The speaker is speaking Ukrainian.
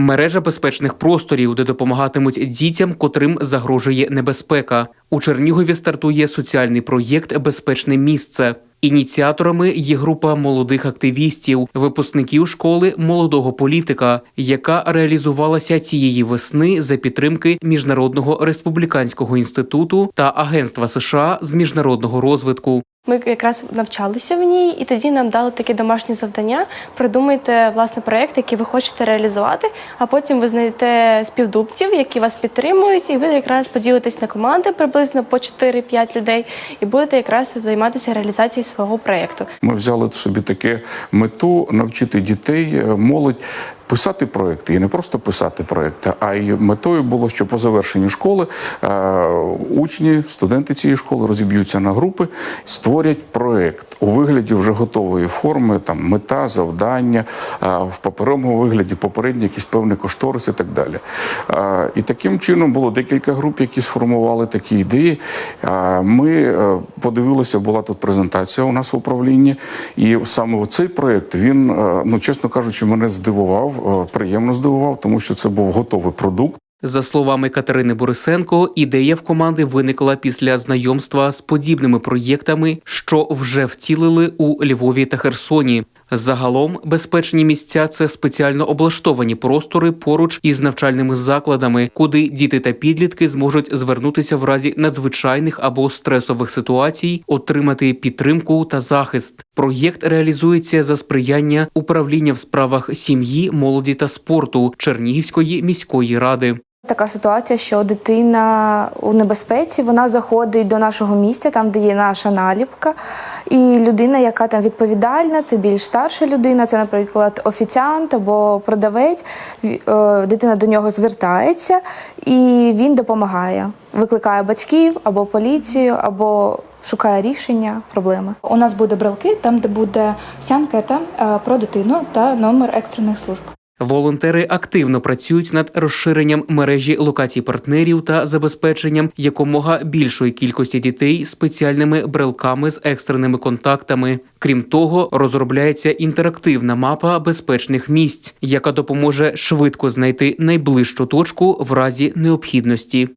мережа безпечних просторів, де допомагатимуть дітям, котрим загрожує небезпека. У Чернігові стартує соціальний проєкт Безпечне місце. Ініціаторами є група молодих активістів, випускників школи молодого політика, яка реалізувалася цієї весни за підтримки Міжнародного республіканського інституту та Агентства США з міжнародного розвитку. Ми якраз навчалися в ній, і тоді нам дали таке домашнє завдання. Придумайте власне проєкт, який ви хочете реалізувати, а потім ви знайдете співдубців, які вас підтримують, і ви якраз поділитесь на команди приблизно по 4-5 людей, і будете якраз займатися реалізацією свого проєкту. Ми взяли собі таке мету навчити дітей, е, молодь. Писати проекти і не просто писати проекти, а й метою було, що по завершенню школи е, учні, студенти цієї школи розіб'ються на групи, створять проект у вигляді вже готової форми, там мета, завдання, е, в паперовому вигляді, попередні якісь певні кошториси і так далі. Е, і таким чином було декілька груп, які сформували такі ідеї. Ми подивилися, була тут презентація у нас в управлінні, і саме цей проект він, ну чесно кажучи, мене здивував, приємно здивував, тому що це був готовий продукт. За словами Катерини Борисенко, ідея в команди виникла після знайомства з подібними проєктами, що вже втілили у Львові та Херсоні. Загалом безпечні місця це спеціально облаштовані простори поруч із навчальними закладами, куди діти та підлітки зможуть звернутися в разі надзвичайних або стресових ситуацій, отримати підтримку та захист. Проєкт реалізується за сприяння управління в справах сім'ї, молоді та спорту Чернігівської міської ради. Така ситуація, що дитина у небезпеці, вона заходить до нашого місця, там де є наша наліпка. І людина, яка там відповідальна, це більш старша людина, це, наприклад, офіціант або продавець. е, Дитина до нього звертається і він допомагає, викликає батьків або поліцію, або шукає рішення проблеми. У нас буде брелки, там де буде вся анкета е, про дитину та номер екстрених служб. Волонтери активно працюють над розширенням мережі локацій партнерів та забезпеченням якомога більшої кількості дітей спеціальними брелками з екстреними контактами. Крім того, розробляється інтерактивна мапа безпечних місць, яка допоможе швидко знайти найближчу точку в разі необхідності.